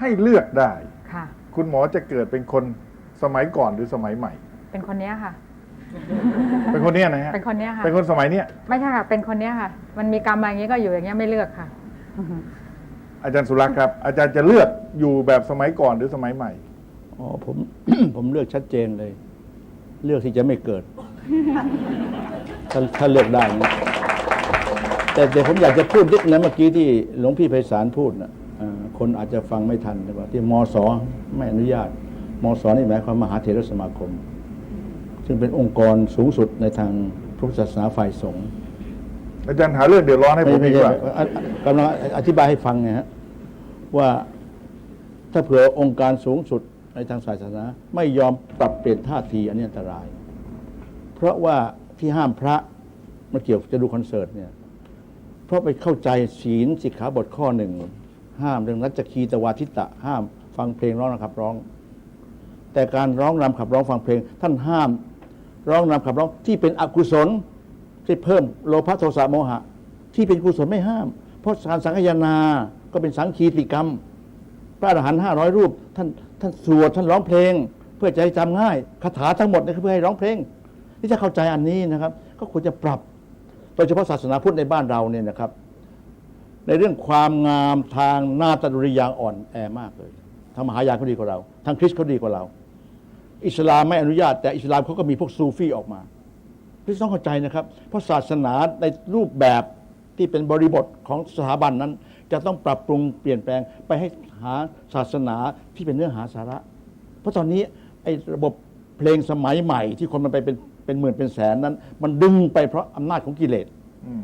ให้เลือกได้ ค่ะ คุณหมอจะเกิดเป็นคนสมัยก่อนหรือสมัยใหม่ เป็นคนเนี้ยค่ะ เป็นคนเนี้ยนะฮะเป็นคนเนี้ยค่ะ เป็นคนสมัยเนี้ยไม่ใช่ค่ะ เป็นคนเนี้ยค่ะ มันมีกรรมมาอย่างนี้ก็อยู่อย่างเงี้ยไม่เลือกค่ะ อาจารย์สุรักษ์ครับ อาจารย์จะเลือกอยู่แบบสมัยก่อนหรือสมัยใหม่ อ๋อผม ผมเลือกชัดเจนเลย เลือกที่จะไม่เกิด ถ้าถ้าเลือกได้นะ แต่แต่ผมอยากจะพูดนิดนะเมื่อกี้ที่หลวงพี่ไพศาลพูดนะเอ่อคนอาจจะฟังไม่ทันแต่ว่าที่มสไม่อนุญาตมสนี่หมายความมหาเถรสมาคม ซึ่งเป็นองค์กรสูงสุดในทางพุทธศาสนาฝ่ายสงฆ์อาจารย์หาเรื่องเดือดร้อนให้ผมไม่ดีใช่กว่าอะกำลังอธิบายให้ฟังไงฮะว่าถ้าเผื่อองค์การสูงสุดในทางศาสนา ไม่ยอมปรับเปลี่ยนท่าทีอันนี้อันตราย เพราะว่าที่ห้ามพระมาเกี่ยวจะดูคอนเสิร์ตเนี่ย เพราะไปเข้าใจศีลสิกขาบทข้อหนึ่งห้ามเรื่องนัจคีตวาทิตะ ห้ามฟังเพลงร้องรำขับร้อง แต่การร้องรำขับร้องฟังเพลง ท่านห้าม ร้องรำขับร้องที่เป็นอกุศลที่เพิ่มโลภะโทสะโมหะ ที่เป็นกุศลไม่ห้าม เพราะการสังฆยนาก็เป็นสังคีติกรรม พระอรหันต์ห้าร้อยรูป ท่านท่านสวดท่านร้องเพลง เพื่อจะให้จำง่ายคาถาทั้งหมดนี่คือเพื่อให้ร้องเพลง ที่จะเข้าใจอันนี้นะครับ ก็ควรจะปรับ ยเฉพาะศาสนาพุทธในบ้านเราเนี่ยนะครับ ในเรื่องความงามทางหน้าตดุริยางอ่อนแอมากเลยทางมหายานเขาดีกว่าเรา ทางคริสต์เขาดีกว่าเรา อิสลามไม่อนุญาต แต่อิสลามเขาก็มีพวกซูฟีออกมาพี่ต้องเข้าใจนะครับ เพราะศาสนาในรูปแบบที่เป็นบริบทของสถาบันนั้น จะต้องปรับปรุงเปลี่ยนแปลงไปให้หาศาสนาที่เป็นเนื้อหาสาระ เพราะตอนนี้ไอ้ระบบเพลงสมัยใหม่ ที่คนมันไปเป็น เป็นหมื่นเป็นแสนนั้น มันดึงไปเพราะอำนาจของกิเลสอืม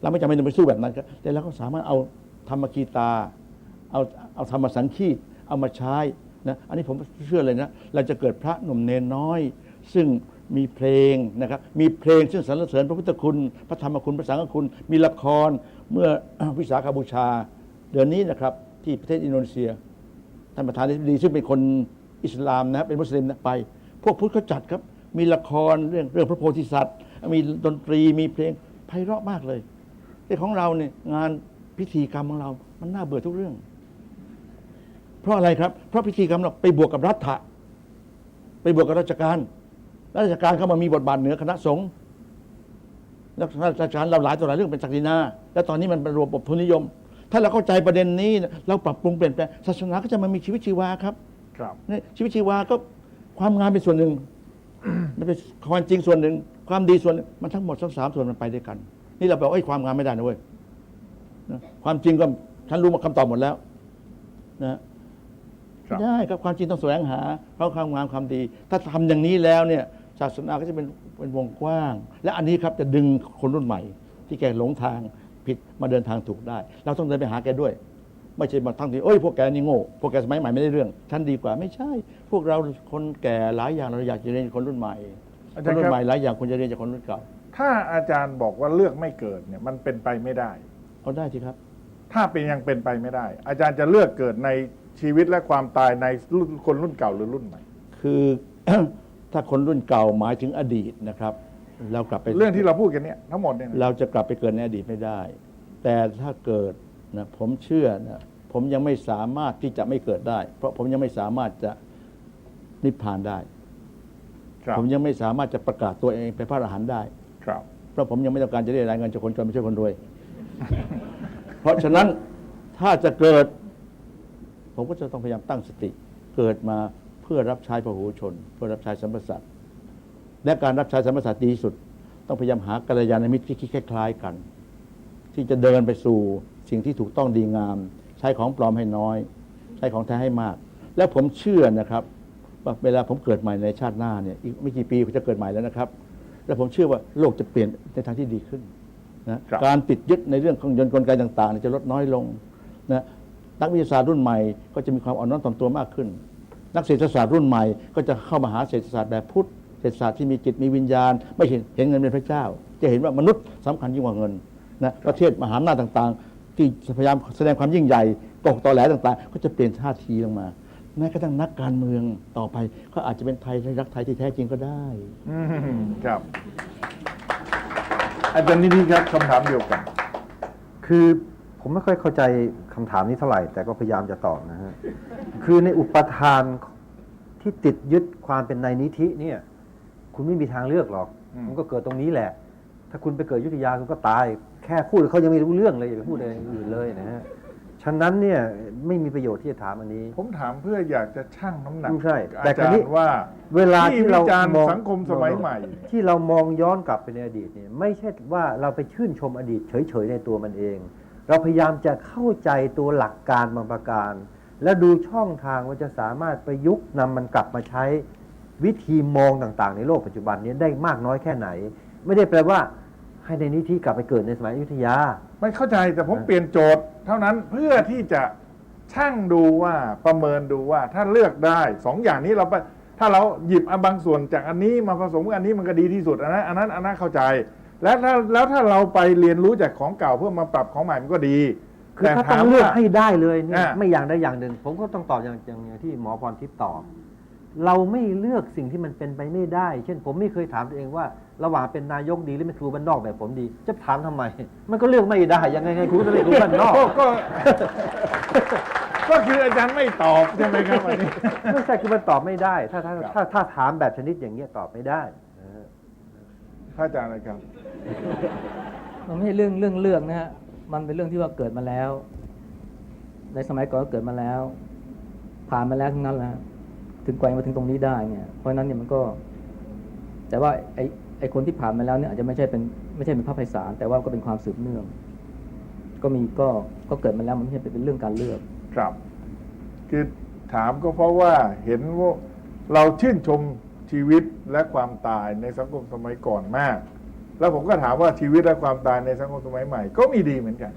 เราไม่จำเป็นต้องไปสู้แบบนั้นครับแต่เราก็สามารถเอาธรรมกีตา เอาเอาธรรมสังคีตเอามาใช้นะอันนี้ผมเชื่อเลยนะ เราจะเกิดพระหนุ่มเนนน้อย ซึ่งมีเพลงนะครับ มีเพลงซึ่งสรรเสริญพระพุทธคุณ พระธรรมคุณ พระสังฆคุณ มีละครเมื่อวิสาขบูชา เดือนนี้นะครับ ที่ประเทศอินโดนีเซีย ท่านประธานาธิบดีซึ่งเป็นคนอิสลามนะเป็นมุสลิมนะไป พวกพุทธเขาจัดครับ มีละครเรื่องเรื่องพระโพธิสัตว์ มีดนตรีมีเพลงไพเราะมากเลย แต่ของเราเนี่ยงานพิธีกรรมของเรา มันน่าเบื่อทุกเรื่อง เพราะอะไรครับ เพราะพิธีกรรมเราไปบวกกับรัฐะไปบวกกับราชการราชการเข้ามามีบทบาทเหนือคณะสงฆ์แล้วราชการเราหลายต่อหลายเรื่องเป็นศักดินา แล้วตอนนี้มันเป็นระบบทุนนิยม ถ้าเราเข้าใจประเด็นนี้ เราปรับปรุงเปลี่ยนแปลงศาสนาก็จะมามีชีวิตชีวาครับ ครับเนี่ยชีวิตชีวาก็ความงามเป็นส่วนหนึ่ง มันเป็นความจริงส่วนหนึ่ง ความดีส่วนหนึ่งมันทั้งหมดทั้งสามส่วนมันไปด้วยกัน นี่เราบอกไอ้ยความงามไม่ได้นะเว้ยนะความจริงก็ฉันรู้มาคำตอบหมดแล้ว นะครับไม่ได้ครับความจริงต้องแสวงหาเพราะความงามความดี ถ้าทำอย่างนี้แล้วเนี่ย ศาสนาก็จะเป็นเป็นวงกว้าง และอันนี้ครับจะดึงคนรุ่นใหม่ ที่แกหลงทางผิดมาเดินทางถูกได้ เราต้องเดินไปหาแกด้วย ไม่ใช่มาทั้งที่เอ้ยพวกแกนี่โง่พวกแกสมัยใหม่ไม่ได้เรื่องฉันดีกว่าไม่ใช่ พวกเราคนแก่หลายอย่างเราอยากจะเรียนจากคนรุ่นใหม่อาคจารนย์รุ่คนรับ ใหม่หลายอย่างควรจะเรียนจากคนรุ่นเก่าถ้าอาจารย์บอกว่าเลือกไม่เกิดเนี่ยมันเป็นไปไม่ได้ เอาได้ทีครับ ถ้าเป็นยังเป็นไปไม่ได้ อาจารย์จะเลือกเกิดในชีวิตและความตายในรุ่นคนรุ่นเก่าหรือรุ่นใหม่ คือ ถ้าคนรุ่นเก่าหมายถึงอดีตนะครับ เรากลับไป เรื่องที่เราพูดกันเนี่ยทั้งหมดเนี่ยนะเราจะกลับไปเกิดในอดีตไม่ได้ แต่ถ้าเกิด นะผมเชื่อนะผมยังไม่สามารถที่จะไม่เกิดได้ เพราะผมยังไม่สามารถจะนิพพานได้ครับผมยังไม่สามารถจะประกาศตัวเองเป็นพระอรหันต์ได้ ครับ เพราะผมยังไม่ต้องการจะได้รายเงินจากคนจนไม่ใช่คนรวย เพราะฉะนั้นถ้าจะเกิด ผมก็จะต้องพยายามตั้งสติ เกิดมาเพื่อรับใช้พระหูชน เพื่อรับใช้สัมปสัตว์และการรับใช้สัมปสัตว์ดีที่สุด ต้องพยายามหากัลยาณมิตรที่คิดคล้ายๆกัน ที่จะเดินไปสู่ สิ่งที่ถูกต้องดีงาม ใช้ของปลอมให้น้อย ใช้ของแท้ให้มาก และผมเชื่อนะครับว่าเวลาผมเกิดใหม่ในชาติหน้าเนี่ยอีกไม่กี่ปีผมจะเกิดใหม่แล้วนะครับ และผมเชื่อว่าโลกจะเปลี่ยนในทางที่ดีขึ้นนะครับการติดยึดในเรื่องของยนต์กลไกต่างๆเนี่ยจะลดน้อยลงนะนักวิทยาศาสตร์รุ่นใหม่ก็จะมีความอ่อนน้อมถ่อมตัวมากขึ้น นักเศรษฐศาสตร์รุ่นใหม่ก็จะเข้ามาหาเศรษฐศาสตร์แบบพุทธเศรษฐศาสตร์ที่มีจิตมีวิญญาณ ไม่เห็นเห็นเงินเป็นพระเจ้า จะเห็นว่ามนุษย์สำคัญยิ่งกว่าเงินนะประเทศมหาอำนาจต่างๆ ที่พยายามแสดงความยิ่งใหญ่โกหกตอแหลต่างๆ ก็จะเปลี่ยนท่าทีลงมาแม้กระทั่งนักการเมืองต่อไปก็อาจจะเป็นไทยรักไทยที่แท้จริงก็ได้อืมครับออาจารย์นิธิครับคำถามเดียวกัน คือผมไม่ค่อยเข้าใจคำถามนี้เท่าไหร่ แต่ก็พยายามจะตอบนะฮะ คือในอุปทานที่ติดยึดความเป็นในนิธิเนี่ย คุณไม่มีทางเลือกหรอก อืม มันก็เกิดตรงนี้แหละ ถ้าคุณไปเกิดอยุทธยาคุณก็ตาย แค่พูดเขายังไม่รู้เรื่องเลยอย่าไปพูดอะไรอย่างอื่นเลยนะฮะฉะนั้นเนี่ยไม่มีประโยชน์ที่จะถามอันนี้ ผมถามเพื่ออยากจะชั่งน้ำหนักใช่แต่อาคราจาวรนี้ย์ว่าเวลาที่ที่เราวิจารณ์มองสังคมสมัยใหม่ ที่เรามองย้อนกลับไปในอดีตเนี่ยไม่ใช่ว่าเราไปชื่นชมอดีตเฉยๆในตัวมันเอง เราพยายามจะเข้าใจตัวหลักการบางประการ และดูช่องทางว่าจะสามารถประยุกต์นำมันกลับมาใช้วิธีมองต่างๆ ในโลกปัจจุบันนี้ได้มากน้อยแค่ไหน ไม่ได้แปลว่า ให้ในนิธิกลับไปเกิดในสมัยอยุธยา ไม่เข้าใจแต่ผมเปลี่ยนโจทย์ เท่านั้นเพื่อที่จะช่างดูว่าประเมินดูว่าถ้าเลือกได้สองอย่างนี้เราไปถ้าเราหยิบเอาบางส่วนจากอันนี้มาผสมกับอันนี้มันก็ดีที่สุดอันนั้นอันนั้นอันนั้นเข้าใจ แล้วถ้าแล้วถ้าเราไปเรียนรู้จากของเก่าเพื่อมาปรับของใหม่มันก็ดีคือถ้าต้องเลือกให้ได้เลยเนี่ยอ่าไม่อย่างใดอย่างหนึ่ง ผมก็ต้องตอบอย่างอย่างอย่างที่หมอพรทิพย์ตอบ เราไม่เลือกสิ่งที่มันเป็นไปไม่ได้ เช่น ผมไม่เคยถามตัวเองว่า ระหว่างเป็นนายกดีหรือเป็นครูบ้านนอกแบบผมดี จะถามทำไม มันก็เลือกไม่ได้ ยังไงไงครูก็เป็นครูบ้านนอกก็ก็ ก็คืออาจารย์ไม่ตอบใช่ไหมครับวันนี้ไม่ใช่คือมันตอบไม่ได้ ถ้าถ้าครับถ้าถ้าถามแบบชนิดอย่างเงี้ยตอบไม่ได้นะฮะพระอาจารย์อะไรครับ มันไม่ใช่เรื่องเรื่องเลือกนะฮะ มันเป็นเรื่องที่ว่าเกิดมาแล้ว ในสมัยก่อนก็เกิดมาแล้ว ผ่านมาแล้วทั้งนั้นแหละ ถึงกว่าจะมาถึงตรงนี้ได้เนี่ยเพราะนั้นเนี่ยมันก็ แต่ว่าไอ้ไอ้คนที่ผ่านมาแล้วเนี่ยอาจจะไม่ใช่เป็นไม่ใช่เป็นพระไพศาลแต่ว่าก็เป็นความสืบเนื่อง ก็มีก็ก็เกิดมาแล้วมันไม่ใช่เป็นเรื่องการเลือกครับ คือถามก็เพราะว่าเห็นว่าเราชื่นชมชีวิตและความตายในสังคมสมัยก่อนมาก แล้วผมก็ถามว่าชีวิตและความตายในสังคมสมัยใหม่ ก็มีดีเหมือนกัน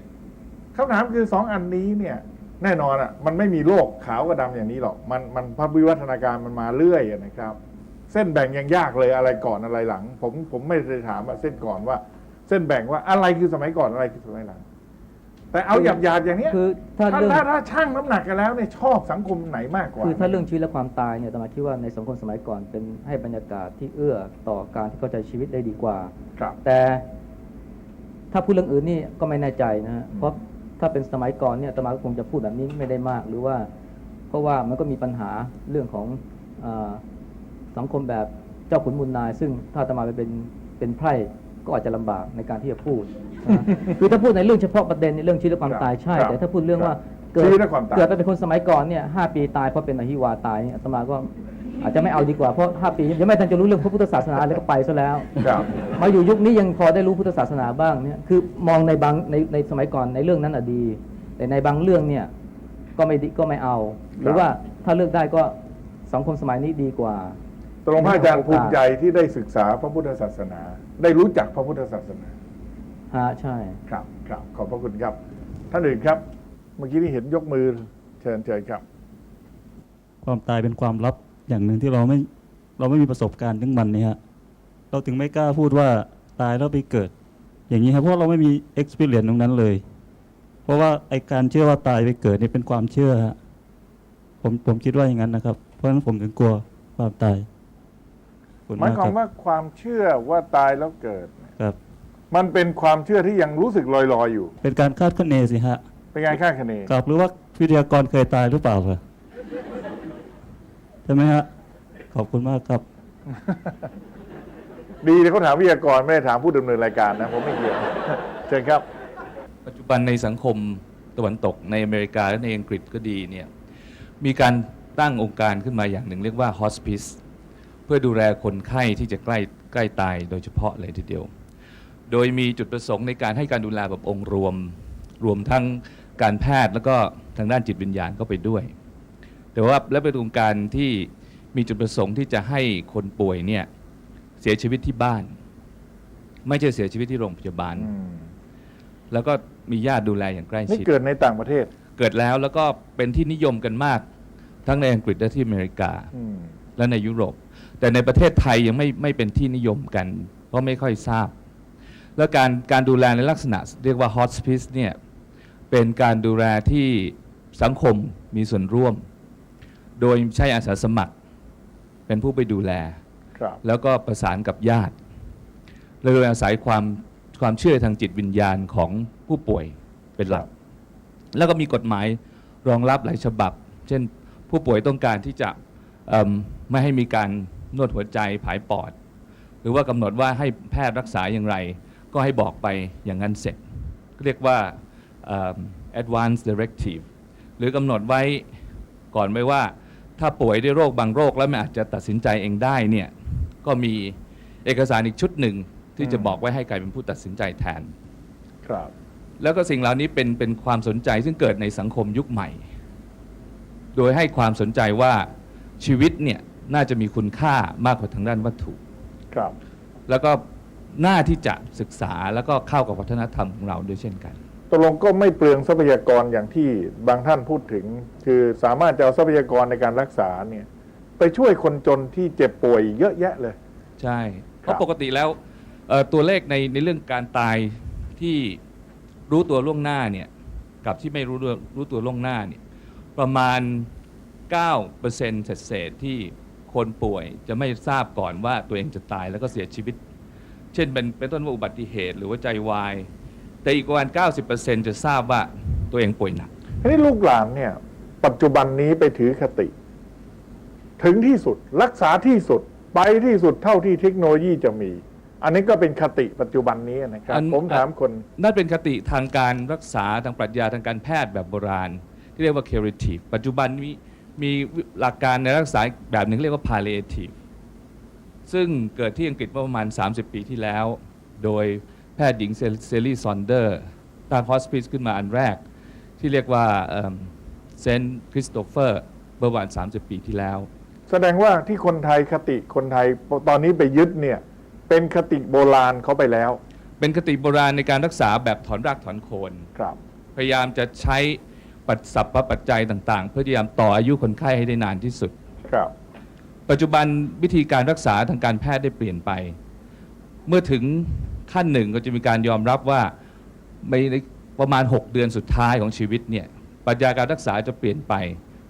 คำถามคือสองอันนี้เนี่ย แน่นอนอะมันไม่มีโลกขาวกับดำอย่างนี้หรอก มันมันพระวิวัฒนาการมันมาเรื่อยอะนะครับ เส้นแบ่งยังยากเลยอะไรก่อนอะไรหลัง ผมผมไม่ได้ถามว่าเส้นก่อนว่า เส้นแบ่งว่าอะไรคือสมัยก่อนอะไรคือสมัยหลัง แต่เอาหยาบๆอย่างเนี้ยคือถ้าถ้าเรื่องถ้าถ้าช่างน้ำหนักกันแล้วเนี่ยชอบสังคมไหนมากกว่า คือถ้าเรื่องชีวิตและความตายเนี่ยตมาคิดว่าในสังคมสมัยก่อนเป็นให้บรรยากาศที่เอื้อต่อการที่เข้าใจชีวิตได้ดีกว่า ครับ แต่ถ้าพูดเรื่องอื่นนี่ก็ไม่แน่ใจนะฮะอืมเพราะ ถ้าเป็นสมัยก่อนเนี่ยอาตมาก็คงจะพูดแบบนี้ไม่ได้มาก หรือว่า เพราะว่ามันก็มีปัญหาเรื่องของอาสังคมแบบเจ้าขุนมูลนาย ซึ่งถ้าอาตมาไปเป็นเป็นไพร่ก็อาจจะลำบากในการที่จะพูดนะคือถ้าพูดในเรื่องเฉพาะประเด็นในเรื่องชีวิตและความตายใช่ครับแต่ถ้าพูดเรื่องว่าครับเกิดชีวิตและความตายเกิดไปเป็นคนสมัยก่อนเนี่ยห้าปีตายเพราะเป็นอหิวาตายเนี่ยอาตมาก็ อาจจะไม่เอาดีกว่าเพราะห้าปียังไม่ทันจะรู้เรื่องพระพุทธศาสนาเลยก็ไปซะแล้วครับมาอยู่ยุคนี้ยังพอได้รู้พุทธศาสนาบ้างเนี่ยคือมองในบางในในสมัยก่อนในเรื่องนั้นอะดี แต่ในบางเรื่องเนี่ยก็ไม่ดีก็ไม่เอา หรือว่าถ้าเลือกได้ก็สังคมสมัยนี้ดีกว่าตกลงพระอาจารย์ภูมิใจที่ได้ศึกษาพระพุทธศาสนา ได้รู้จักพระพุทธศาสนาฮะใช่ครับครับขอบพระคุณครับ ท่านอื่นครับ เมื่อกี้นี่เห็นยกมือเชิญเชิญครับ ความตายเป็นความลับ อย่างหนึ่งที่เราไม่เราไม่มีประสบการณ์เรื่องมันเนี่ยฮะเราถึงไม่กล้าพูดว่าตายแล้วไปเกิด อย่างนี้ครับเพราะเราไม่มี experience ตรงนั้นเลย เพราะว่าไอการเชื่อว่าตายไปเกิดเนี่ยเป็นความเชื่อฮะผมผมคิดว่าอย่างนั้นนะครับ เพราะฉะนั้นผมถึงกลัวความตายขอบณหมายความรับว่าความเชื่อว่าตายแล้วเกิดเนี่ยครับ มันเป็นความเชื่อที่ยังรู้สึกลอยๆอยู่ เป็นการคาดคะเนสิฮะเป็นการคาดคะเนครับหรือว่าวิทยากรเคยตายหรือเปล่าครับ ใช่ไหมฮะ ขอบคุณมากครับ ดีเลยเขาถามวิทยากรไม่ได้ถามผู้ดำเนินรายการนะผมไม่เกี่ยวเชิญครับ ปัจจุบันในสังคมตะวันตกในอเมริกาและในอังกฤษก็ดีเนี่ยมีการตั้งองค์การขึ้นมาอย่างหนึ่งเรียกว่า hospice เพื่อดูแลคนไข้ที่จะใกล้ใกล้ตายโดยเฉพาะเลยทีเดียว โดยมีจุดประสงค์ในการให้การดูแลแบบองค์รวม รวมทั้งการแพทย์แล้วก็ทางด้านจิตวิญญาณเข้าไปด้วย แต่ว่าและเป็นองค์การที่มีจุดประสงค์ที่จะให้คนป่วยเนี่ยเสียชีวิตที่บ้าน ไม่ใช่เสียชีวิตที่โรงพยาบาล อืมแล้วก็มีญาติดูแลอย่างใกล้นี่ชิด เกิดในต่างประเทศ เกิดแล้วแล้วก็เป็นที่นิยมกันมาก ทั้งในอังกฤษและที่อเมริกา อืมและในยุโรป แต่ในประเทศไทยยังไม่ไม่เป็นที่นิยมกัน เพราะไม่ค่อยทราบ แล้วการการดูแลในลักษณะเรียกว่า hospice เนี่ยเป็นการดูแลที่สังคมมีส่วนร่วม โดยใช้อาสาสมัคร เป็นผู้ไปดูแล ครับ แล้วก็ประสานกับญาติเลยอาศัยความความเชื่อทางจิตวิญญาณของผู้ป่วยเป็นหลัก แล้วก็มีกฎหมายรองรับหลายฉบับ เช่นผู้ป่วยต้องการที่จะเอิ่มไม่ให้มีการนวดหัวใจผายปอด หรือว่ากำหนดว่าให้แพทย์รักษาอย่างไร ก็ให้บอกไปอย่างนั้นเสร็จ เรียกว่าเอิ่ม advance directive หรือกำหนดไว้ก่อนไว้ว่า ถ้าป่วยด้วยโรคบางโรคแล้วไม่อาจจะตัดสินใจเองได้เนี่ยก็มีเอกสารอีกชุดหนึ่งที่จะอืมบอกไว้ให้ใครเป็นผู้ตัดสินใจแทน ครับ แล้วก็สิ่งเหล่านี้เป็นเป็นความสนใจซึ่งเกิดในสังคมยุคใหม่ โดยให้ความสนใจว่าชีวิตเนี่ยน่าจะมีคุณค่ามากกว่าทางด้านวัตถุ ครับ แล้วก็น่าที่จะศึกษาแล้วก็เข้ากับวัฒนธรรมของเราด้วยเช่นกัน ตกลงก็ไม่เปลืองทรัพยากรอย่างที่บางท่านพูดถึง คือสามารถจะเอาทรัพยากรในการรักษาเนี่ยไปช่วยคนจนที่เจ็บป่วยเยอะแยะเลย ใช่ เพราะปกติแล้วเอ่อตัวเลขในในเรื่องการตายที่รู้ตัวล่วงหน้าเนี่ยกับที่ไม่รู้ตัวรู้ตัวล่วงหน้าเนี่ยประมาณ 9%เศษๆที่คนป่วยจะไม่ทราบก่อนว่าตัวเองจะตายแล้วก็เสียชีวิต เช่นเป็นเป็นต้นว่าอุบัติเหตุ หรือว่าใจวาย แต่อีกประมาณ90%จะทราบว่าตัวเองป่วยหนัก ทีนี้ลูกหลานเนี่ย ปัจจุบันนี้ไปถือคติ ถึงที่สุดรักษาที่สุด ไปที่สุดเท่าที่เทคโนโลยีจะมี อันนี้ก็เป็นคติปัจจุบันนี้นะครับ อัน ผมถามคน นั่นเป็นคติทางการรักษาทางปรัชญาทางการแพทย์แบบโบราณ ที่เรียกว่า curative ปัจจุบันมีมีหลักการในรักษาอีกแบบหนึ่งเรียกว่า palliative ซึ่งเกิดที่อังกฤษเมื่อประมาณ 30 ปีที่แล้ว โดย แพทย์หญิงเซลลี่ซอนเดอร์ตั้งฮอสพิสขึ้นมาอันแรก ที่เรียกว่าเซนต์คริสโตเฟอร์เมื่อประมาณ30 ปีที่แล้ว แสดงว่าที่คนไทยคติคนไทยตอนนี้ไปยึดเนี่ยเป็นคติโบราณเขาไปแล้ว เป็นคติโบราณในการรักษาแบบถอนรากถอนโคนครับ พยายามจะใช้ปัจสัพพะปัจจัยต่าง ๆ เพื่อพยายามต่ออายุคนไข้ให้ได้นานที่สุดครับ ปัจจุบันวิธีการรักษาทางการแพทย์ได้เปลี่ยนไป เมื่อถึง ขั้นหนึ่งก็จะมีการยอมรับว่าในประมาณ 6 เดือนสุดท้ายของชีวิตเนี่ยปรัชญาการรักษาจะเปลี่ยนไป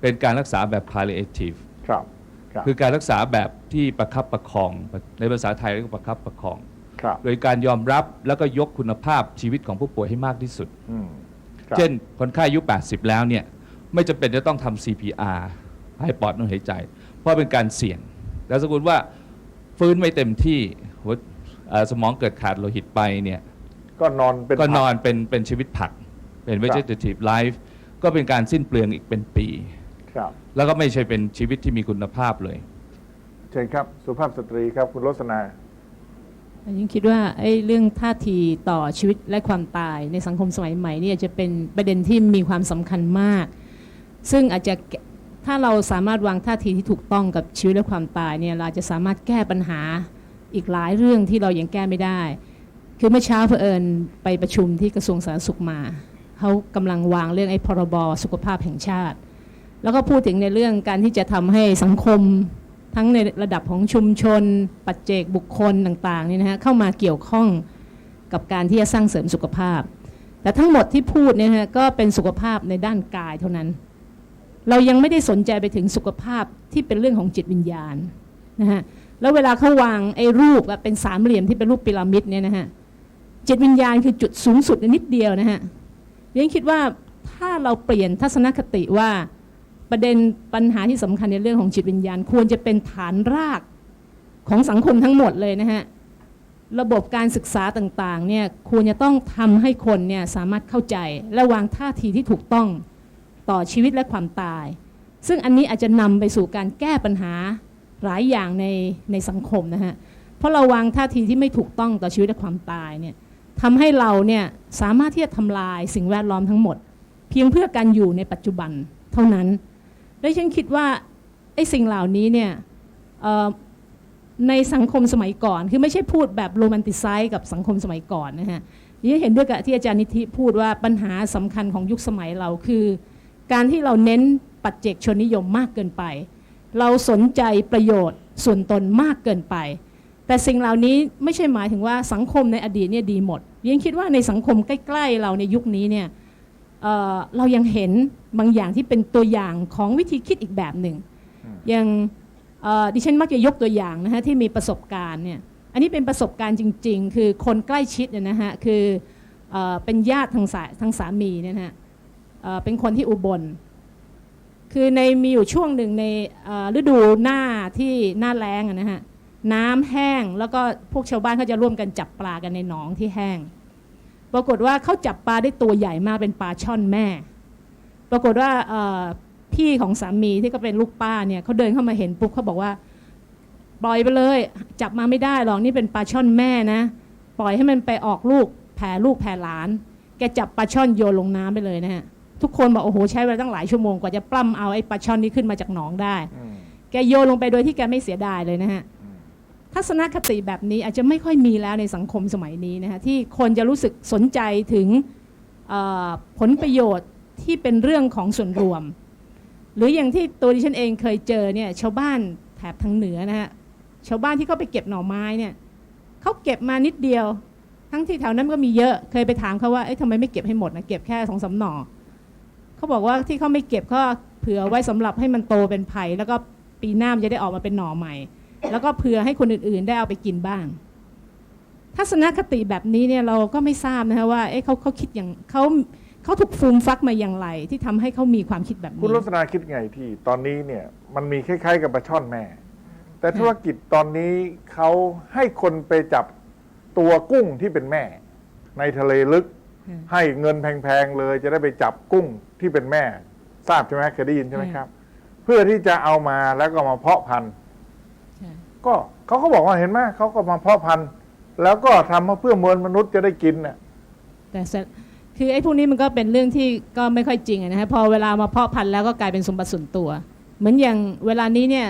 เป็นการรักษาแบบ palliative ครับครับคือการรักษาแบบที่ประคับประคอง ในภาษาไทยเรียกว่าประคับประคองครับโดยการยอมรับแล้วก็ยกคุณภาพชีวิตของผู้ป่วยให้มากที่สุดอืมครับเช่นคนไข้อายุ 80 แล้วเนี่ยไม่จำเป็นจะต้องทำ CPR ให้ปอดนุ่นหายใจ เพราะเป็นการเสี่ยง แล้วสมมติว่าฟื้นไม่เต็มที่หัว เอ่อสมองเกิดขาดโลหิตไปเนี่ยก็นอนเป็นก็นอนผัเป็นเป็นชีวิตผักเป็นครับ vegetative life ก็เป็นการสิ้นเปลืองอีกเป็นปี ครับ แล้วก็ไม่ใช่เป็นชีวิตที่มีคุณภาพเลย เชิญครับ สุภาพสตรีครับ คุณรสนา ยิ่งคิดว่าไอ้เรื่องท่าทีต่อชีวิตและความตายในสังคมสมัยใหม่เนี่ยจะเป็นประเด็นที่มีความสำคัญมาก ซึ่งอาจจะแก้ถ้าเราสามารถวางท่าทีที่ถูกต้องกับชีวิตและความตายเนี่ยเราจะสามารถแก้ปัญหา อีกหลายเรื่องที่เรายังแก้ไม่ได้ คือเมื่อเช้าเผอิญไปประชุมที่กระทรวงสาธารณสุขมาเขากำลังวางเรื่องไอ้พรบสุขภาพแห่งชาติ แล้วก็พูดถึงในเรื่องการที่จะทำให้สังคมทั้งในระดับของชุมชน ปัจเจกบุคคลต่างๆนี่นะฮะเข้ามาเกี่ยวข้องกับการที่จะสร้างเสริมสุขภาพ แต่ทั้งหมดที่พูดเนี่ยนะฮะก็เป็นสุขภาพในด้านกายเท่านั้น เรายังไม่ได้สนใจไปถึงสุขภาพที่เป็นเรื่องของจิตวิญญาณนะฮะ แล้วเวลาเขาวางไอ้รูปเป็นสามเหลี่ยมที่เป็นรูปพีระมิดเนี่ยนะฮะจิตวิญญาณคือจุดสูงสุดนิดเดียวนะฮะยังคิดว่าถ้าเราเปลี่ยนทัศนคติว่าประเด็นปัญหาที่สำคัญในเรื่องของจิตวิญญาณ ควรจะเป็นฐานรากของสังคมทั้งหมดเลยนะฮะระบบการศึกษาต่างๆเนี่ยควรจะต้องทำให้คนเนี่ยสามารถเข้าใจ และวางท่าทีที่ถูกต้องต่อชีวิตและความตาย ซึ่งอันนี้อาจจะนำไปสู่การแก้ปัญหา หลายอย่างในในสังคมนะฮะเพราะเราวางท่าทีที่ไม่ถูกต้องต่อชีวิตและความตายเนี่ยทำให้เราเนี่ยสามารถที่จะทำลายสิ่งแวดล้อมทั้งหมด เพียงเพื่อการอยู่ในปัจจุบันเท่านั้น และฉันคิดว่าไอ้สิ่งเหล่านี้เนี่ยในสังคมสมัยก่อน คือไม่ใช่พูดแบบโรแมนติไซส์กับสังคมสมัยก่อนนะฮะนี่เห็นด้วยกับที่อาจารย์นิธิพูดว่าปัญหาสำคัญของยุคสมัยเราคือ การที่เราเน้นปัจเจกชนนิยมมากเกินไป เราสนใจประโยชน์ส่วนตนมากเกินไป แต่สิ่งเหล่านี้ไม่ใช่หมายถึงว่าสังคมในอดีตเนี่ยดีหมดยังคิดว่าในสังคมใกล้ ๆ เราในยุคนี้เนี่ยเเรายังเห็นบางอย่างที่เป็นตัวอย่างของวิธีคิดอีกแบบหนึ่งอย่างดิฉันมักจะยกตัวอย่างนะฮะที่มีประสบการณ์เนี่ยอันนี้เป็นประสบการณ์จริง ๆ คือคนใกล้ชิดเนี่ยนะฮะคือเอเป็นญาติทางสายทางสามีเนี่ยนะฮะเเป็นคนที่อุบล คือในมีอยู่ช่วงหนึ่งในฤดูหน้าที่หน้าแล้งนะฮะน้ำแห้งแล้วก็พวกชาวบ้านเขาจะร่วมกันจับปลากันในหนองที่แห้ง ปรากฏว่าเขาจับปลาได้ตัวใหญ่มากเป็นปลาช่อนแม่ ปรากฏว่าพี่ของสามีที่ก็เป็นลูกป้าเนี่ยเขาเดินเข้ามาเห็นปุ๊บเขาบอกว่า ปล่อยไปเลย จับมาไม่ได้หรอกนี่เป็นปลาช่อนแม่นะ ปล่อยให้มันไปออกลูกแผ่ลูกแผ่หลาน แกจับปลาช่อนโยนลงน้ำไปเลยนะฮะ ทุกคนบอกโอ้โหใช้เวลาตั้งหลายชั่วโมงกว่าจะปล้ำเอาไอ้ปลาช่อนนี้ขึ้นมาจากหนองได้อืมแกโยนลงไปโดยที่แกไม่เสียดายเลยนะฮะทัศนคติแบบนี้อาจจะไม่ค่อยมีแล้วในสังคมสมัยนี้นะฮะที่คนจะรู้สึกสนใจถึงเอ่อผลประโยชน์ที่เป็นเรื่องของส่วนรวม หรืออย่างที่ตัวดิฉันเองเคยเจอเนี่ยชาวบ้านแถบทางเหนือนะฮะชาวบ้านที่เขาไปเก็บหน่อไม้เนี่ยเขาเก็บมานิดเดียว ทั้งที่แถวนั้นก็มีเยอะเคยไปถามเขาว่าเอ๊ะทำไมไม่เก็บให้หมดนะเก็บแค่สองสามหน่อ เขาบอกว่าที่เขาไม่เก็บเขาเผื่อไว้สำหรับให้มันโตเป็นไผ่แล้วก็ปีหน้ามันจะได้ออกมาเป็นหน่อใหม่ แล้วก็เผื่อให้คนอื่นๆ ได้เอาไปกินบ้าง ทัศนคติแบบนี้เนี่ยเราก็ไม่ทราบนะคะว่าเอ๊ะเขาเขาคิดอย่างเขาเขาถูกฟูมฟักมาอย่างไร ที่ทำให้เขามีความคิดแบบคุณนี้ลักษณะคิดไงที่ตอนนี้เนี่ยมันมีคล้ายๆ กับปลาช่อนแม่ แต่ธุรกิจตอนนี้เขาให้คนไปจับตัวกุ้งที่เป็นแม่ ในทะเลลึกอืมให้เงินแพงๆเลยจะได้ไปจับกุ้ง ที่เป็นแม่ทราบใช่ไหมเคยได้ยินใช่ไหมอืมครับ เพื่อที่จะเอามาแล้วก็มาเพาะพันธุ์ใช่ก็เขาก็บอกว่าเห็นไหมเขาก็มาเพาะพันธุ์แล้วก็ทำมาเพื่อมวลมนุษย์จะได้กินน่ะแต่เสร็จคือไอ้พวกนี้มันก็เป็นเรื่องที่ก็ไม่ค่อยจริงอะนะฮะพอเวลามาเพาะพันธุ์แล้วก็กลายเป็นสมบัติส่วนตัว เหมือนอย่างเวลานี้เนี่ย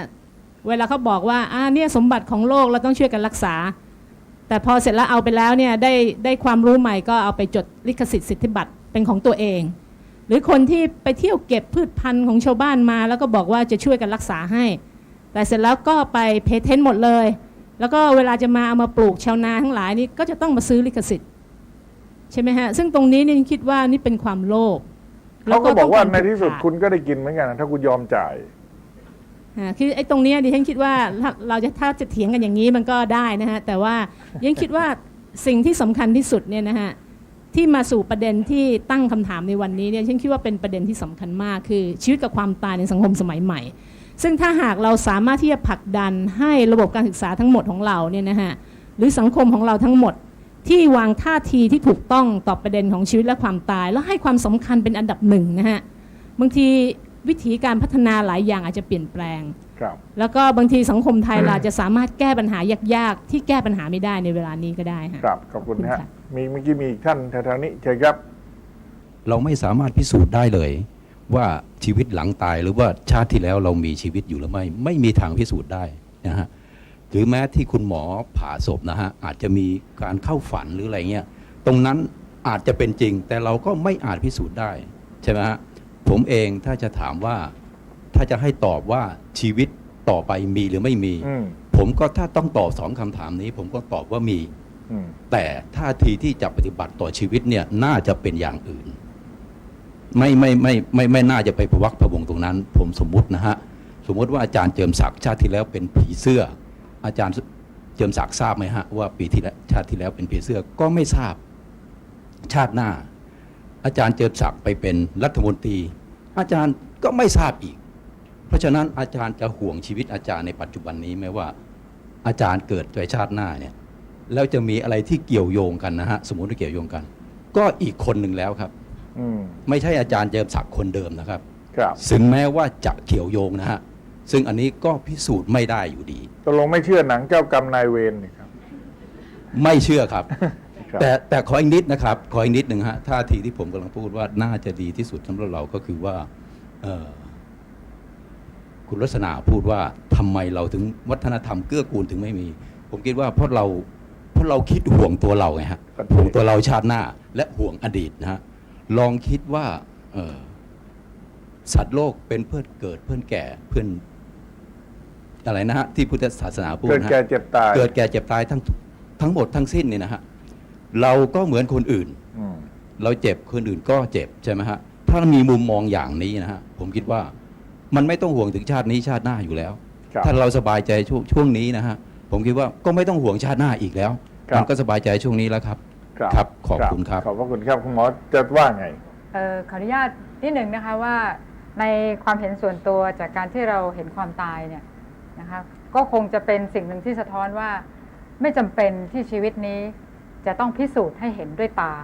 เวลาเขาบอกว่าอ่าเนี่ยสมบัติของโลกเราต้องช่วยกันรักษา แต่พอเสร็จแล้วเอาไปแล้วเนี่ยได้ได้ความรู้ใหม่ก็เอาไปจดลิขสิทธิ์สิทธิบัตรเป็นของตัวเอง หรือคนที่ไปเที่ยวเก็บพืชพันธุ์ของชาวบ้านมา แล้วก็บอกว่าจะช่วยกันรักษาให้ แต่เสร็จแล้วก็ไปเพเทนต์หมดเลย แล้วก็เวลาจะมาเอามาปลูกชาวนาทั้งหลายนี่ก็จะต้องมาซื้อลิขสิทธิ์ใช่ไหมฮะ ซึ่งตรงนี้เนี่ยคิดว่านี่เป็นความโลภเขาก็บอกว่าต้งในรผูที่สุดขาคุณก็ได้กินเหมือนกันนะถ้าคุณยอมจ่ายอ่าคือไอ้ตรงเนี้ยดิฉันคิดว่าถ้าเราจะถ้าจะเถียงกันอย่างนี้มันก็ได้นะฮะแต่ว่ายังคิดว่าสิ่งที่สำคัญที่สุดเนี่ยนะฮะ ที่มาสู่ประเด็นที่ตั้งคำถามในวันนี้เนี่ยฉันคิดว่าเป็นประเด็นที่สำคัญมาก คือชีวิตกับความตายในสังคมสมัยใหม่ ซึ่งถ้าหากเราสามารถที่จะผลักดันให้ระบบการศึกษาทั้งหมดของเราเนี่ยนะฮะหรือสังคมของเราทั้งหมดที่วางท่าทีที่ถูกต้องต่อประเด็นของชีวิตและความตาย แล้วให้ความสำคัญเป็นอันดับหนึ่งนะฮะบางทีวิธีการพัฒนาหลายอย่างอาจจะเปลี่ยนแปลงครับแล้วก็บางทีสังคมไทยเราอาจจะสามารถแก้ปัญหายากๆ ที่แก้ปัญหาไม่ได้ในเวลานี้ก็ได้ค่ะครับขอบคุณขอบคุณฮะค่ะ มีเมื่อกี้มีอีกท่านแถวๆนี้เชิญครับ เราไม่สามารถพิสูจน์ได้เลย ว่าชีวิตหลังตายหรือว่าชาติที่แล้วเรามีชีวิตอยู่หรือไม่ ไม่มีทางพิสูจน์ได้นะฮะหรือแม้ที่คุณหมอผ่าศพนะฮะอาจจะมีการเข้าฝันหรืออะไรเงี้ยตรงนั้นอาจจะเป็นจริง แต่เราก็ไม่อาจพิสูจน์ได้ใช่ไหมฮะผมเองถ้าจะถามว่าถ้าจะให้ตอบว่าชีวิตต่อไปมีหรือไม่มี อืม ผมก็ถ้าต้องตอบสองคำถามนี้ ผมก็ตอบว่ามีอืม แต่ท่าทีที่จะปฏิบัติต่อชีวิตเนี่ยน่าจะเป็นอย่างอื่น ไม่ไม่ไม่ไม่ไม่น่าจะไปพวักพะวงตรงนั้น ผมสมมุตินะฮะสมมติว่าอาจารย์เจิมศักดิ์ชาติที่แล้วเป็นผีเสื้อ อาจารย์เจิมศักดิ์ทราบไหมฮะว่าปีที่แล้วชาติที่แล้วเป็นผีเสื้อก็ไม่ทราบ ชาติหน้า อาจารย์เจิมศักดิ์ไปเป็นรัฐมนตรี อาจารย์ก็ไม่ทราบอีก เพราะฉะนั้นอาจารย์จะห่วงชีวิตอาจารย์ในปัจจุบันนี้ไหมว่า อาจารย์เกิดในชาติหน้าเนี่ย แล้วจะมีอะไรที่เกี่ยวโยงกันนะฮะสมมติว่าเกี่ยวโยงกัน ก็อีกคนหนึ่งแล้วครับ อืม ไม่ใช่อาจารย์เจิมศักดิ์คนเดิมนะครับ ครับถึงแม้ว่าจะเกี่ยวโยงนะฮะซึ่งอันนี้ก็พิสูจน์ไม่ได้อยู่ดี ตกลงไม่เชื่อหนังเจ้ากรรมนายเวรนี่ครับ ไม่เชื่อครับ ครับแต่แต่ขออีกนิดนะครับ ขออีกนิดหนึ่งฮะท่าทีที่ผมกำลังพูดว่าน่าจะดีที่สุดสำหรับเราก็คือว่าเอ่อคุณลักษณะพูดว่าทำไมเราถึงวัฒนธรรมเกื้อกูลถึงไม่มี ผมคิดว่าเพราะเราเพ ราะเราคิดห่วงตัวเราไงฮะห่วงตัวเราชาติหน้า และห่วงอดีตนะฮะลองคิดว่าเอ่อสัตว์โลกเป็นเพื่อนเกิดเพื่อนแก่เพื่อนอะไรนะฮะที่พุทธศาสนาพูดเกิดนะฮะแก่เจ็บตาย เกิดแก่เจ็บตายทั้งทั้งหมดทั้งสิ้นเนี่ยนะฮะเราก็เหมือนคนอื่นอืมเราเจ็บคนอื่นก็เจ็บใช่ไหมฮะถ้ามีมุมมองอย่างนี้นะฮะผมคิดว่ามันไม่ต้องห่วงถึงชาตินี้ชาติหน้าอยู่แล้วครับถ้าเราสบายใจช่วงช่วงนี้นะฮะผมคิดว่าก็ไม่ต้องห่วงชาติหน้าอีกแล้ว ครับ มันก็สบายใจช่วงนี้แล้วครับ ครับขอบคุณครับ ขอบพระคุณครับคุณหมอจะว่าไง เอ่อขออนุญาตนิดหนึ่งนะคะว่าในความเห็นส่วนตัวจากการที่เราเห็นความตายเนี่ยนะคะก็คงจะเป็นสิ่งหนึ่งที่สะท้อนว่า ไม่จำเป็นที่ชีวิตนี้จะต้องพิสูจน์ให้เห็นด้วยตา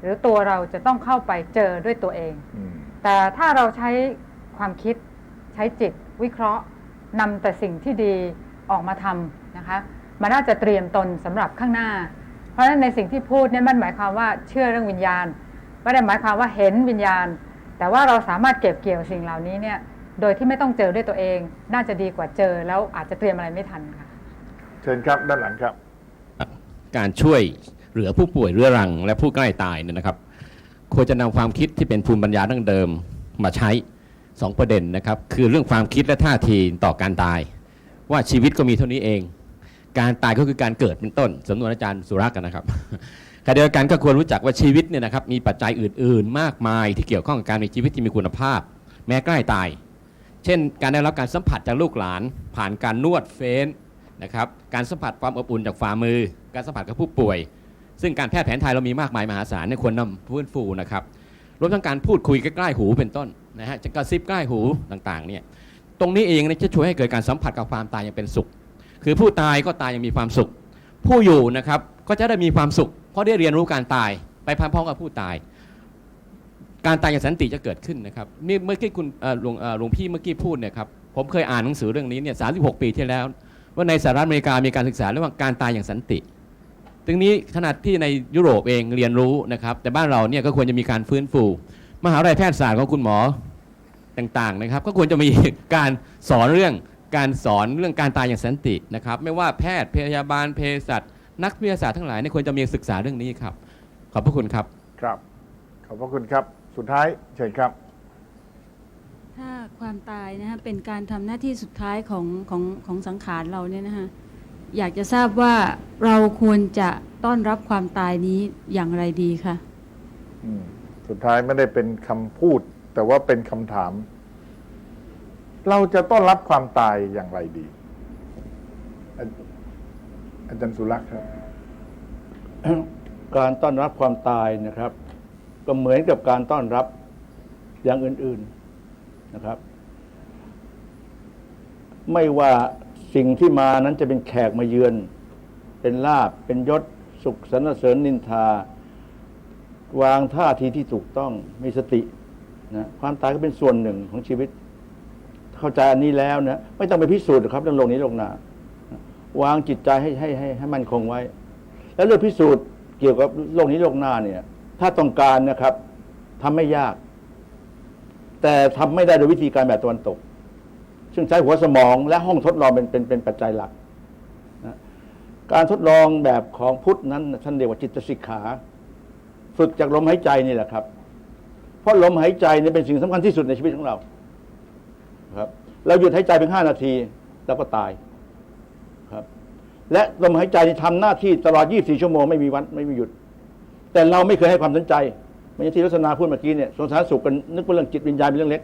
หรือตัวเราจะต้องเข้าไปเจอด้วยตัวเอง อืม แต่ถ้าเราใช้ความคิดใช้จิตวิเคราะห์นำแต่สิ่งที่ดีออกมาทำนะคะ มันน่าจะเตรียมตนสำหรับข้างหน้า เพราะฉะนั้นในสิ่งที่พูดเนี่ยมันหมายความว่าเชื่อเรื่องวิญญาณไม่ได้หมายความว่าเห็นวิญญาณ แต่ว่าเราสามารถเก็บเกี่ยวสิ่งเหล่านี้เนี่ยโดยที่ไม่ต้องเจอด้วยตัวเอง น่าจะดีกว่าเจอแล้วอาจจะเตรียมอะไรไม่ทันค่ะ เชิญครับด้านหลังครับ การช่วยเหลือผู้ป่วยเรื้อรัง และผู้ใกล้ตายเนี่ยนะครับ ควรจะนำความคิดที่เป็นภูมิปัญญาดั้งเดิมมาใช้ 2 ประเด็นนะครับ คือเรื่องความคิดและท่าทีต่อการตาย ว่าชีวิตก็มีเท่านี้เอง การตายก็คือการเกิดเป็นต้นสำนวนอาจารย์สุรักษ์นะครับขณะเดียวกันก็ควรรู้จักว่าชีวิตเนี่ยนะครับมีปัจจัยอื่น ๆ มากมายที่เกี่ยวข้องกับการมีชีวิตที่มีคุณภาพ แม้ใกล้ตาย เช่น การได้รับการสัมผัสจากลูกหลาน ผ่านการนวดเฟ้นนะครับการสัมผัสความอบอุ่นจากฝ่ามือ การสัมผัสกับผู้ป่วย ซึ่งการแพทย์แผนไทยเรามีมากมายมหาศาลเนี่ยควรนำฟื้นฟูนะครับรวมทั้งการพูดคุยใกล้ๆหูเป็นต้นนะฮะจะกระซิบใกล้หูต่างๆเนี่ยตรงนี้เองเนี่ยจะช่วยให้เกิดการสัมผัสกับความตายอย่างเป็นสุข คือผู้ตายก็ตายอย่างมีความสุข ผู้อยู่นะครับก็จะได้มีความสุข เพราะได้เรียนรู้การตายไปพร้อมๆกับผู้ตาย การตายอย่างสันติจะเกิดขึ้นนะครับนี่เมื่อกี้คุณหลวงหลวงพี่เมื่อกี้พูดเนี่ยครับผมเคยอ่านหนังสือเรื่องนี้เนี่ย36ปีที่แล้ว ว่าในสหรัฐอเมริกามีการศึกษาเรื่องการตายอย่างสันติตรงนี้ขนาดที่ในยุโรปเองเรียนรู้นะครับ แต่บ้านเราเนี่ยก็ควรจะมีการฟื้นฟู มหาวิทยาลัยแพทยศาสตร์ของคุณหมอต่างๆนะครับ ก็ควรจะมีการสอนเรื่อง การสอนเรื่องการตายอย่างสันตินะครับ ไม่ว่าแพทย์พยาบาลเภสัชนักวิทยาศาสตร์ทั้งหลายเนี่ยควรจะมีศึกษาเรื่องนี้ครับ ขอบพระคุณครับครับ ขอบพระคุณครับ สุดท้ายเชิญครับ ถ้าความตายนะฮะเป็นการทำหน้าที่สุดท้ายของของของสังขารเราเนี่ยนะฮะอยากจะทราบว่าเราควรจะต้อนรับความตายนี้อย่างไรดีคะอืมสุดท้ายไม่ได้เป็นคำพูด แต่ว่าเป็นคำถาม เราจะต้อนรับความตายอย่างไรดี อาจารย์สุรักษ์ครับ การต้อนรับความตายนะครับ ก็เหมือนกับการต้อนรับอย่างอื่น ๆนะครับ ไม่ว่าสิ่งที่มานั้นจะเป็นแขกมาเยือน เป็นลาบเป็นยศสุขสรรเสริญนินทา วางท่าทีที่ถูกต้องมีสตินะความตายก็เป็นส่วนหนึ่งของชีวิต เข้าใจอันนี้แล้วนะไม่ต้องไปพิสูจน์ครับเรื่องโลกนี้โลกหนาวางจิตใจให้ให้ให้ให้มันคงไว้ แล้วเรื่องพิสูจน์เกี่ยวกับโลกนี้โลกหน้าเนี่ย ถ้าต้องการนะครับทำไม่ยาก แต่ทำไม่ได้โดยวิธีการแบบตะวันตก ซึ่งใช้หัวสมองและห้องทดลองเป็นเป็นเป็นปัจจัยหลักนะการทดลองแบบของพุทธนั้นท่านเรียกว่าจิตสิกขา ฝึกจากลมหายใจนี่แหละครับ เพราะลมหายใจเนี่ยเป็นสิ่งสำคัญที่สุดในชีวิตของเรา เราหยุดหายใจเพียงห้านาทีแล้วก็ตายครับ และลมหายใจนี่ทำหน้าที่ตลอด 24 ชั่วโมงไม่มีวันไม่มีหยุด แต่เราไม่เคยให้ความสนใจไม่ใช่ที่ลักษณะพูดเมื่อกี้เนี่ยสงสารสุขกันนึกว่าเรื่องจิตวิญญาณเป็นเรื่องเล็ก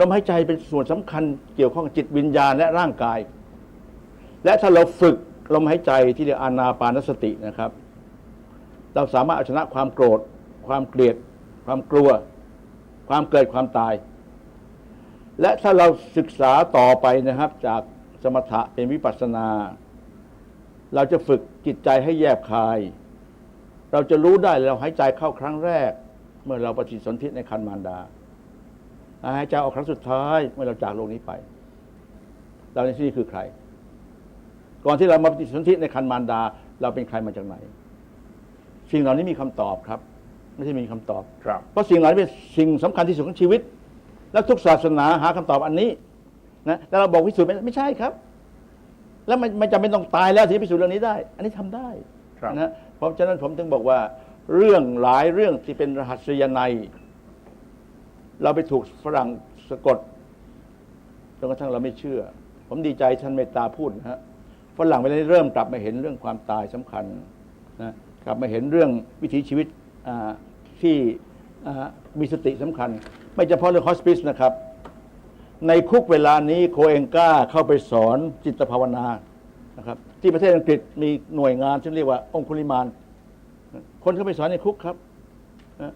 ลมหายใจเป็นส่วนสำคัญเกี่ยวข้องกับจิตวิญญาณและร่างกาย และถ้าเราฝึกลมหายใจที่เรียกอานาปานสตินะครับ เราสามารถเอาชนะความโกรธ ความเกลียด ความกลัว ความเกิดความตาย และถ้าเราศึกษาต่อไปนะครับ จากสมถะเป็นวิปัสสนา เราจะฝึกจิตใจให้แยบคาย เราจะรู้ได้เราหายใจเข้าครั้งแรก เมื่อเราปฏิสนธิในคันมารดาหายใจออกครั้งสุดท้ายเมื่อเราจากโลกนี้ไป เราในที่นี้คือใคร ก่อนที่เรามาปฏิสนธิในคันมารดา เราเป็นใครมาจากไหน สิ่งเหล่านี้มีคำตอบครับ ไม่ใช่มีคำตอบครับเพราะสิ่งเหล่านี้เป็นสิ่งสำคัญที่สุดของชีวิต และทุกศาสนาหาคำตอบอันนี้นะแล้วเราบอกพิสูจน์ไม่ไม่ใช่ครับ แล้วมันมันจะไม่ต้องตายแล้วถึงจะพิสูจน์เรื่องนี้ได้ อันนี้ทำได้ครับนะเพราะฉะนั้นผมถึงบอกว่า เรื่องหลายเรื่องที่เป็นรหัสยนัย เราไปถูกฝรั่งสะกดจนกระทั่งเราไม่เชื่อ ผมดีใจท่านเมตตาพูดนะฮะฝรั่งไปได้เริ่มกลับมาเห็นเรื่องความตายสำคัญนะกลับมาเห็นเรื่องวิถีชีวิตอ่ มีสติสำคัญ ไม่เฉพาะเรื่องฮอสปิสนะครับ ในคุกเวลานี้โคเอนกาเข้าไปสอนจิตภาวนานะครับ ที่ประเทศอังกฤษมีหน่วยงานที่เรียกว่าองคุลิมาน คนเข้าไปสอนในคุกครับนะ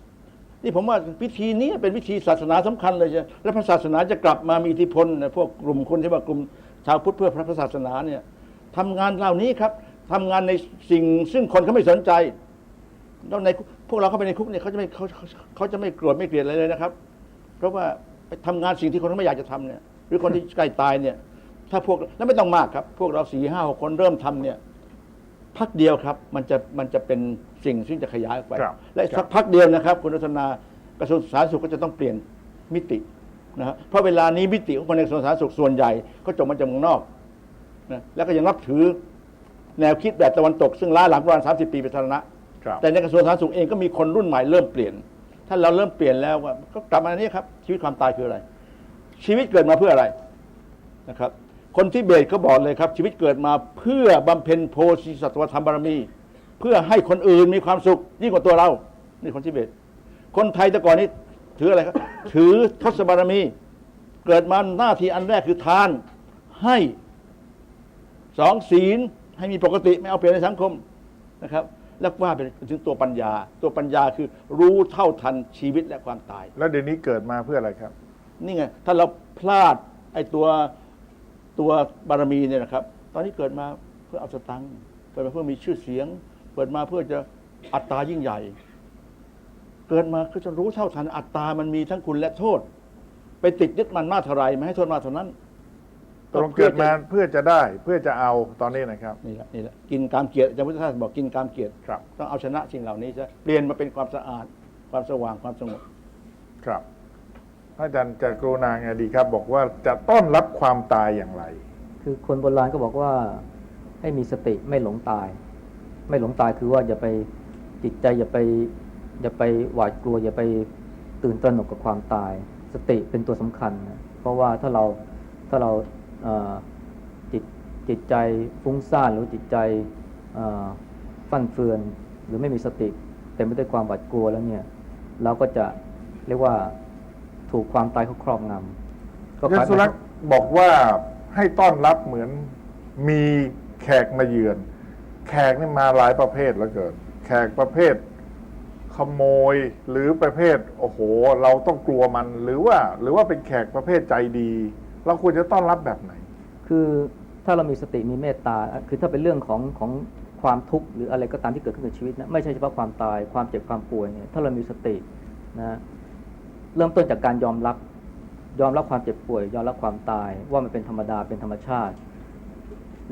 นี่ผมว่าวิธีนี้เป็นวิธีศาสนาสำคัญเลยใช่และพระศาสนาจะกลับมามีอิทธิพลในพวกกลุ่มคนที่ว่ากลุ่มชาวพุทธเพื่อพระศาสนาเนี่ยทำงานเหล่านี้ครับทำงานในสิ่งซึ่งคนเขาไม่สนใจแล้วใน วกเราเข้าไปในคุกเนี่ยเขาจะไม่เขาเขาเขาจะไม่โกรธไม่เกลียดอะไรเลยนะครับ เพราะว่าไปทำงานสิ่งที่คนเขาไม่อยากจะทำเนี่ย หรือคนที่ใกล้ตายเนี่ย ถ้าพวกแล้วไม่ต้องมากครับ พวกเราสี่ห้าหกคนเริ่มทำเนี่ยพักเดียวครับ มันจะมันจะเป็นสิ่งซึ่งจะขยายออกไป ครับและครัสับ กพักเดียวนะครับ คุณรัตนากระทรวงสาธารณสุขก็จะต้องเปลี่ยนมิตินะฮะเพราะเวลานี้มิติของคนในกระทรวงสาธารณสุขส่วนใหญ่ ก็จบมาจากเมืองนอกนะแล้วก็ยังนับถือแนวคิดแบบตะวันตก ซึ่งล้าหลังประมาณ30ปีเป็นสาธารณะครับ แต่ในกระทรวงสาธารณสุขเองก็มีคนรุ่นใหม่เริ่มเปลี่ยน ถ้าเราเริ่มเปลี่ยนแล้วก็กลับมาอันนี้ครับ ชีวิตความตายคืออะไร ชีวิตเกิดมาเพื่ออะไรนะครับ คนที่เบสเขาบอกเลยครับ ชีวิตเกิดมาเพื่อบำเพ็ญโพธิสัตวธรรมบารมี เพื่อให้คนอื่นมีความสุขยิ่งกว่าตัวเรา นี่คนที่เบสคนไทยแต่ก่อนนี้ถืออะไรครับ ถือทศบารมี เกิดมาหน้าที่อันแรกคือทานให้สองศีลให้มีปกติไม่เอาเปรียบในสังคมนะครับ แล้วว่าเป็นถึงตัวปัญญา ตัวปัญญาคือรู้เท่าทันชีวิตและความตาย แล้วเดี๋ยวนี้เกิดมาเพื่ออะไรครับ นี่ไงถ้าเราพลาดไอ้ตัวตัวบารมีเนี่ยนะครับ ตอนนี้เกิดมาเพื่อเอาสตังค์เกิดมาเพื่อมีชื่อเสียง เกิดมาเพื่อจะอัตตายิ่งใหญ่ เกิดมาก็จะรู้เท่าทันอัตตามันมีทั้งคุณและโทษ ไปติดยึดมันมากเท่าไรไม่ให้โทษมากเท่านั้น ตรงเกิดมาเพื่อจะได้เพื่อจะเอาตอนนี้นะครับ นี่แหละนี่แหละกินกามเกียรติอาจารย์พุทธทาสบอกกินกามเกียรติครับ ต้องเอาชนะสิ่งเหล่านี้จะเปลี่ยนมาเป็นความสะอาด ความสว่างความสงบครับพระอาจารย์จะกรุณาไงดีครับ บอกว่าจะต้อนรับความตายอย่างไร คือคนโบราณก็บอกว่าให้มีสติไม่หลงตาย ไม่หลงตายคือว่าอย่าไปจิตใจอย่าไปอย่าไปหวาดกลัว อย่าไปตื่นตระหนกกับความตาย สติเป็นตัวสำคัญนะเพราะว่าถ้าเราถ้าเราเอ่อ จิตจิตใจฟุ้งซ่านหรือจิตใจเอ่อฟั่นเฟือน หรือไม่มีสติเต็มไปด้วยความหวาดกลัวแล้วเนี่ยเราก็จะเรียกว่าถูกความตายเขาครอบงำก็ยกลายสุเป็นรักษ์บอกว่าให้ต้อนรับเหมือนมีแขกมาเยือน แขกนี่มาหลายประเภทแล้วเกิน แขกประเภทขโมยหรือประเภท โอ้โห เราต้องกลัวมันหรือว่า หรือว่าเป็นแขกประเภทใจดี เราควรจะต้อนรับแบบไหน คือถ้าเรามีสติมีเมตตา คือถ้าเป็นเรื่องของของความทุกข์หรืออะไรก็ตามที่เกิดขึ้นในชีวิตนะไม่ใช่เฉพาะความตายความเจ็บความป่วยเนี่ยถ้าเรามีสตินะเริ่มต้นจากการยอมรับ ยอมรับความเจ็บป่วย ยอมรับความตายว่ามันเป็นธรรมดาเป็นธรรมชาติ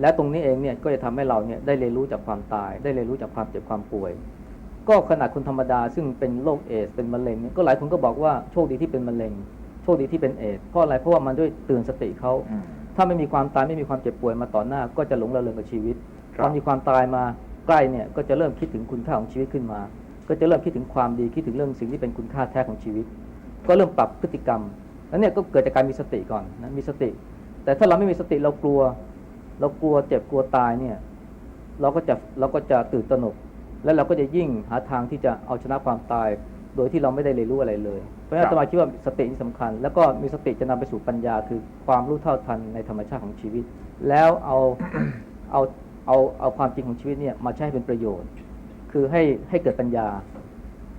และตรงนี้เองเนี่ยก็จะทำให้เราเนี่ยได้เรียนรู้จากความตาย ได้เรียนรู้จากความเจ็บความป่วย ก็ขนาดคนธรรมดาซึ่งเป็นโรคเอดส์เป็นมะเร็งเนี่ยก็หลายคนก็บอกว่าโชคดีที่เป็นมะเร็ง คดีที่เป็นเอดส์เพราะอะไรเพราะว่ามันด้วยเตือนสติเขาถ้าไม่มีความตายไม่มีความเจ็บป่วยมาต่อหน้า ก็จะหลงระเริงกับชีวิตครับตอนมีความตายมาใกล้เนี่ยก็จะเริ่มคิดถึงคุณค่าของชีวิตขึ้นมา ก็จะเริ่มคิดถึงความดีคิดถึงเรื่องสิ่งที่เป็นคุณค่าแท้ของชีวิต ก็เริ่มปรับพฤติกรรมแล้วเนี่ยก็เกิดจากการมีสติก่อนนะมีสติ แต่ถ้าเราไม่มีสติเรากลัว เรากลัวเจ็บกลัวตายเนี่ยเราก็จะเราก็จะตื่นตระหนก แล้วเราก็จะยิ่งหาทางที่จะเอาชนะความตาย โดยที่เราไม่ได้เรียนรู้อะไรเลย เพราะฉะนั้นครับอาตมาคิดว่าสตินี่สำคัญ แล้วก็มีสติจะนำไปสู่ปัญญาคือความรู้เท่าทันในธรรมชาติของชีวิต แล้วเอาเอาเอาเอาความจริงของชีวิตเนี่ยมาใช้ให้เป็นประโยชน์ คือให้ให้เกิดปัญญา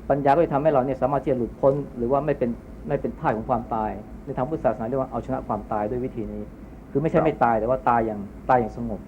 ปัญญาก็จะทำให้เราเนี่ยสามารถที่จะหลุดพ้น หรือว่าไม่เป็นไม่เป็นท่าสของความตาย ในทางพุทธศาสนาเรียกว่าเอาชนะความตายด้วยวิธีนี้ คือไม่ใช่ครับไม่ตายแต่ว่าตายอย่างตายอย่างสงบ